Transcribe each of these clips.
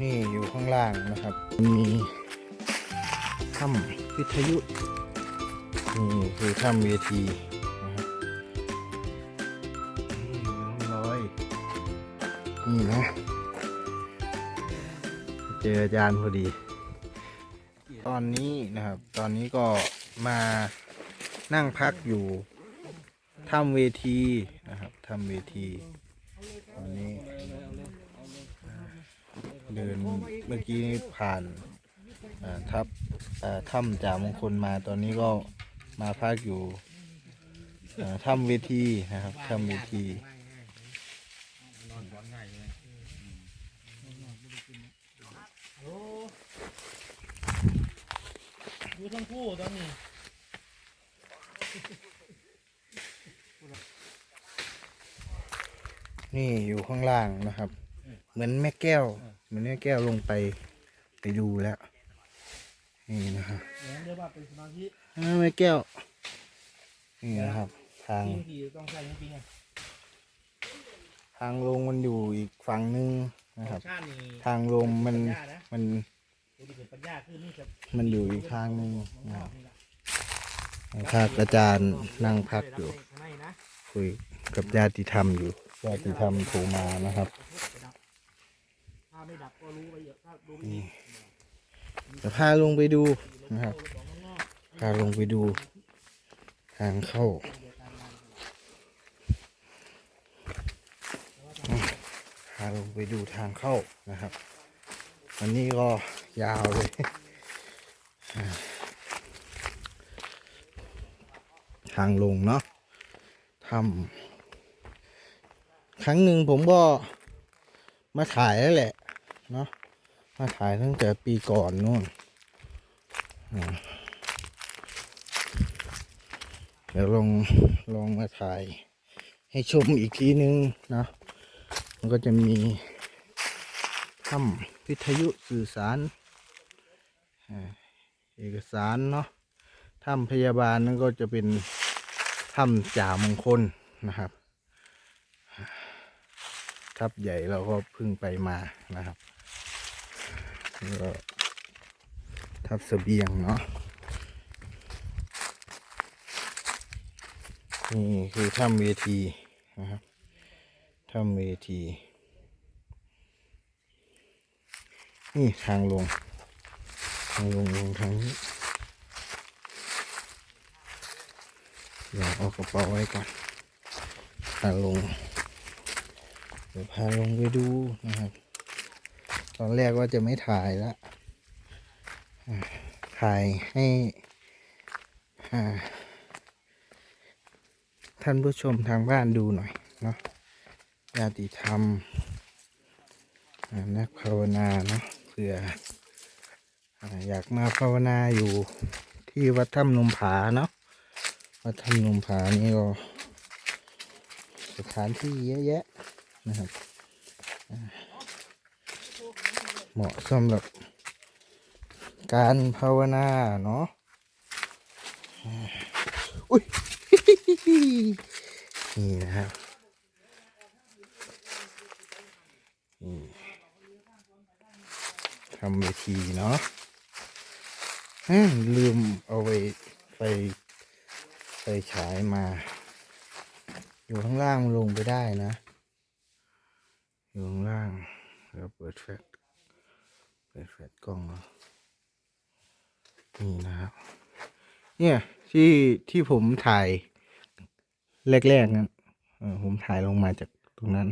นี่อยู่ข้างล่างนะครับ มีถ้ำวิทยุ นี่คือถ้ำเวทีนะครับนี่เรียบร้อยนี่นะ เจออาจารย์พอดี ตอนนี้นะครับ ตอนนี้ก็มานั่งพักอยู่ถ้ำเวทีนะครับถ้ำเวที เดินเมื่อกี้นี้ผ่านอ่าทับอ่าถ้ำจ่ามงคลมาตอนนี้ก็มาพักอยู่อ่าถ้ำเวทีนะครับถ้ำเวทีอยู่ทั้งคู่ตอนนี้นี่อยู่ข้างล่างนะครับ เหมือนแม่แก้ว เหมือนแม่แก้วลงไปไปดูแล้ว นี่นะครับเดี๋ยวเรียกว่าเป็นสมาธิอ้าวแม่แก้ว นี่นะครับ ทางที่ที่ต้องใช้จริงๆอะทางลงมันอยู่อีกฝั่งหนึงนะครับชาตินี่ทางลงมันปัญญานะมันตัวที่เป็นปัญญาคือนี่จะมันอยู่อีกทางหนึงนะครับพระอาจารย์นั่งพักอยู่ข้างในนะคุยกับญาติธรรมอยู่ญาติธรรมโทรมานะครับถ้าไม่ดับก็รู้ไปเยอะถ้าดูไม่ดีจะพาลงไปดูนะครับ พาลงไปดู ทางเข้าพาลงไปดูทางเข้านะครับวันนี้ก็ยาวเลย ทางลงเนาะทำครั้งหนึ่งผมก็มาถ่ายแล้วแหละ เนาะมาถ่ายตั้งแต่ปีก่อนนู่นเดี๋ยวลองลองมาถ่ายให้ชมอีกทีนึงนะมันก็จะมีถ้ำวิทยุสื่อสารเอกสารเนาะถ้ำพยาบาลนั่นก็จะเป็นถ้ำจ่ามงคลนะครับ ทับใหญ่เราก็เพิ่งไปมานะครับ ทับเสบียงเนาะนี่คือถ้ำเวทีนะครับถ้ำเวที นี่ทางลง ทางลงลงทางนี้เดี๋ยวเอากระเป๋าไว้ก่อนพาลง เดี๋ยวพาลงไปดูนะครับ ตอนแรกว่าจะไม่ถ่ายละถ่ายให้ท่านผู้ชมทางบ้านดูหน่อยเนาะญาติธรรมนักภาวนาเนาะเผื่ออ่าอยากมาภาวนาอยู่ที่วัดถ้ำนมผาเนาะวัดถ้ำนมผานี่ก็สถานที่เยอะแยะนะครับ เหมาะสำหรับการภาวนาเนาะอุ้ยนี่นะครับนี่ทำเวทีเนาะลืมเอาไว้ไฟไฟฉายมา อยู่ข้างล่างลงไปได้นะ อยู่ข้างล่าง แล้วเปิดแฟลช เปิดแฟลชกล้องนี่นะครับ เนี่ยที่ที่ผมถ่ายแรกๆนั้นผมถ่ายลงมาจากตรงนั้น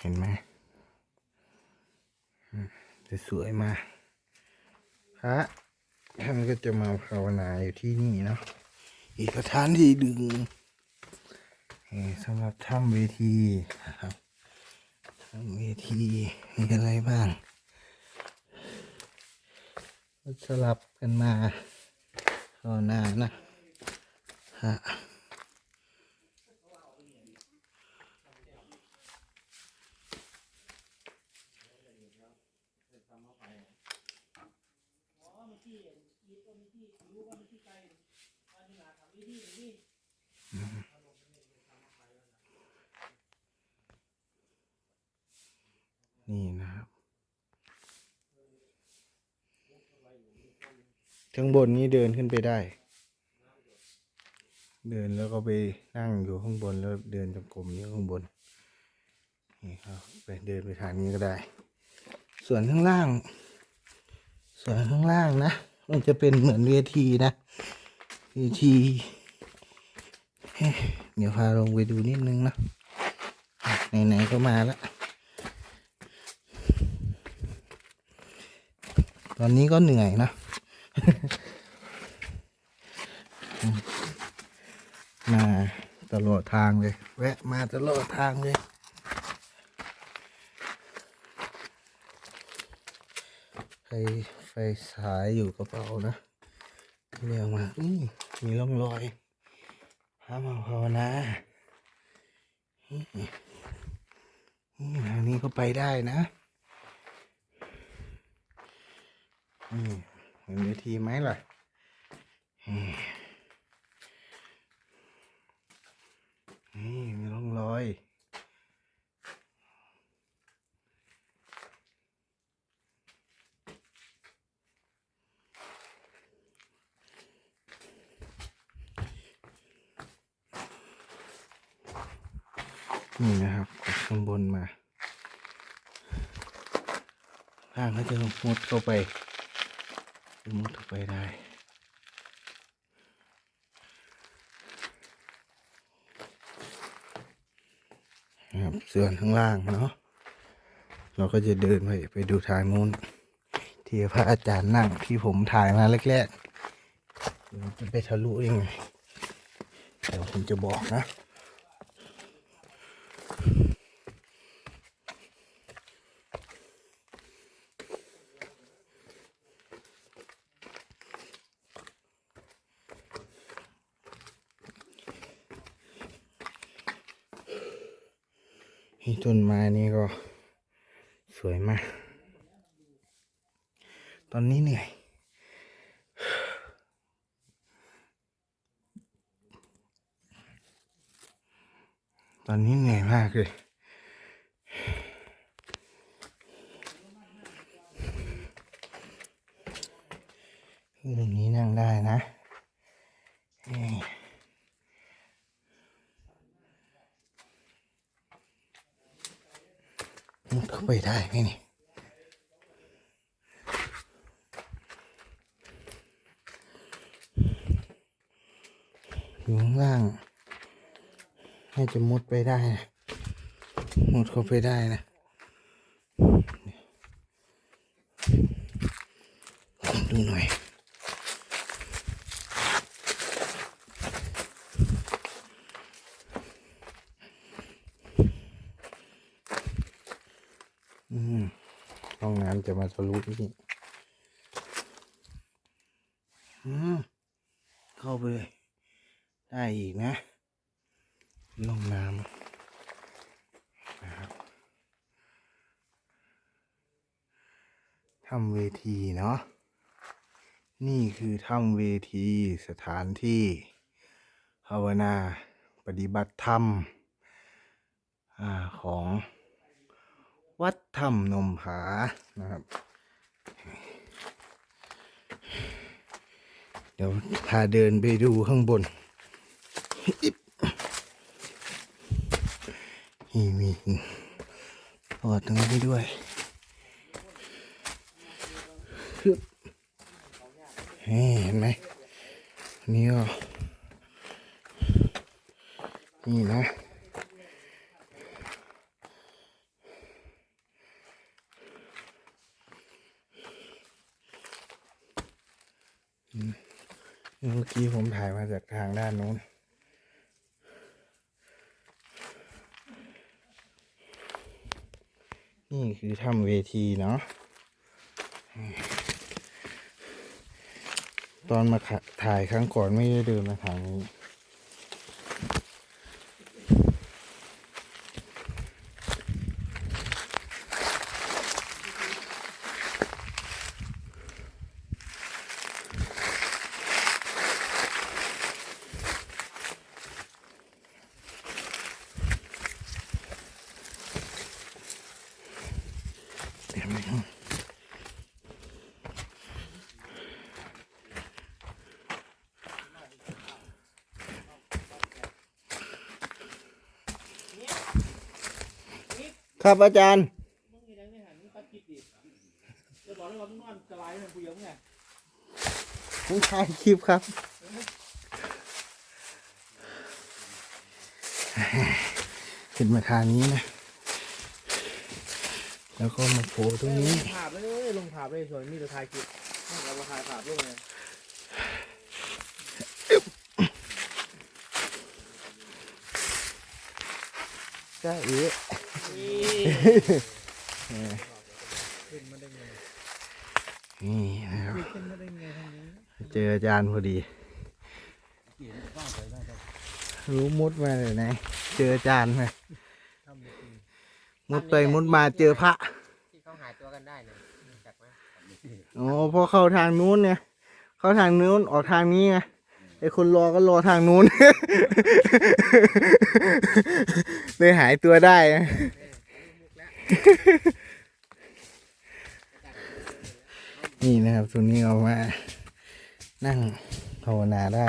เห็นไหมจะสวยมากพระท่านก็จะมาภาวนาอยู่ที่นี่เนาะอีกสถานที่ดึงสำหรับถ้ำเวทีนะครับถ้ำเวทีมีอะไรบ้าง สลับกันมาภาหน้านะฮะ ข้างบนนี้เดินขึ้นไปได้ เดินแล้วก็ไปนั่งอยู่ข้างบนแล้วเดินจงกรมอยู่ข้างบนนี่ครับไปเดินไปทางนี้ก็ได้ ส่วนข้างล่าง ส่วนข้างล่างนะ มันจะเป็นเหมือนเวทีนะเวทีเอ๊ะเดี๋ยวพาลงไปดูนิดนึงนะไหนๆก็มาแล้วตอนนี้ก็เหนื่อยนะ มาตลอดทางเลย แวะมาตลอดทางเลยไฟไฟสายอยู่กระเป๋านะเรียกมาอืมมีร่องรอยพระมาภาวนาอืมทางนี้ก็ไปได้นะ อืม เห็นเวทีไหมล่ะนี่มีร่องรอยนี่นะครับกดข้างบนมาข้างเขาจะมุดเข้าไป มุดไปได้ครับส่วนข้างล่างเนาะเราก็จะเดินไปไปดูทางนู้น ที่พระอาจารย์นั่งที่ผมถ่ายมาแรกๆมันจะไปทะลุยังไงเดี๋ยวผมจะบอกนะ นี่ต้นไม้นี่ก็สวยมาก ตอนนี้เหนื่อย ตอนนี้เหนื่อยมากเลย ตรงนี้นั่งได้นะนี่ มุดเข้า ไปได้ไหมนี่อยู่ข้างล่างให้จะมุดไปได้นะมุดเข้าไปได้นะดูหน่อย อืม ห้องน้ำจะมาทะลุนี่เข้าไปได้อีกนะห้องน้ำนะครับทำเวทีเนาะนี่คือถ้ำเวทีสถานที่ภาวนาปฏิบัติธรรมอของ วัดถ้ำนมผานะครับ เดี๋ยวพาเดินไปดูข้างบนนี่มีปอดตรงนี้ด้วยเฮ้เห็นไหมนนี่ก็นี่นะ เมื่อกี้ผมถ่ายมาจากทางด้านนู้น นี่คือถ้ำเวทีเนาะ ตอนมาถ่ายครั้งก่อนไม่ได้เดินมาทางนี้ ครับอาจารย์มึงยังไม่หันมึงตัดคลิปดิจะบอกเลยว่ามึงนอนสบายเลยกูยังไงผมถ่ายคลิปครับ ขึ้นมาทางนี้นะ แล้วก็มาโผล่ตรงนี้ ลงภาพเลยลงภาพเลยส่วนมีแต่ถ่ายคลิปเราถ่ายภาพลงเลยจ้าเอ๋ขึ้ นมาได้ไงนี่นะครับขึ้นมาได้ไงทางนี้เจออาจารย์พอดี รู้มุดมาเลยนะ เจออาจารย์ไหมทำดีมุดไปมุดมาเจอพระที่เขาหายตัวกันได้เนี่ยรู้จักไหมอ๋อพอเข้าทางนู้นเนี่ย เข้าทางนู้นออกทางนี้ไงไอคนรอก็รอทางนู้นเลยหายตัวได้ นี่นะครับตัวนี้เอามานั่งภาวนาได้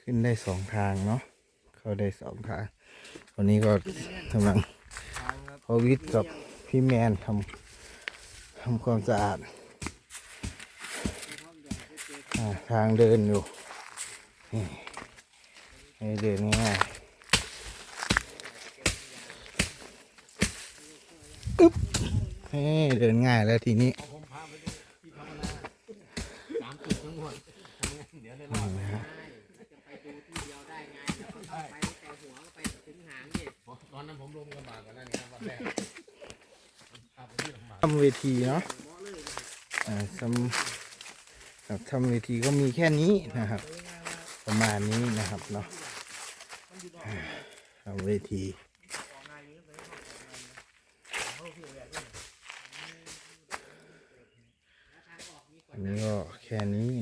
ขึ้นได้สองทางเนาะเข้าได้สองทางวันนี้ก็กำลังทางครับพอวิทย์กับพี่แมนทำทำความสะอาดอทางเดินอยู่ นี่ให้เดินง่ายๆอึ๊บเฮ้เดินง่ายแล้วทีนี้ผมพาไปดูที่ภาวนาสามจุดทั้งหมดเดี๋ยวได้รอดนี่นะฮะจะไปดูที่เดียวได้ไงแล้วก็ต้องไปตั้งแต่หัวก็ไปถึงหางนี่ตอนนั้นผมลงกระบะกันนั่นไงวันแรกพาไปที่ลำบากทำเวทีเนาะอ่าทำครับทำเวทีก็มีแค่นี้นะครับ ประมาณนี้นะครับเนาะ เอาเวทีอันนี้ก็แค่นี้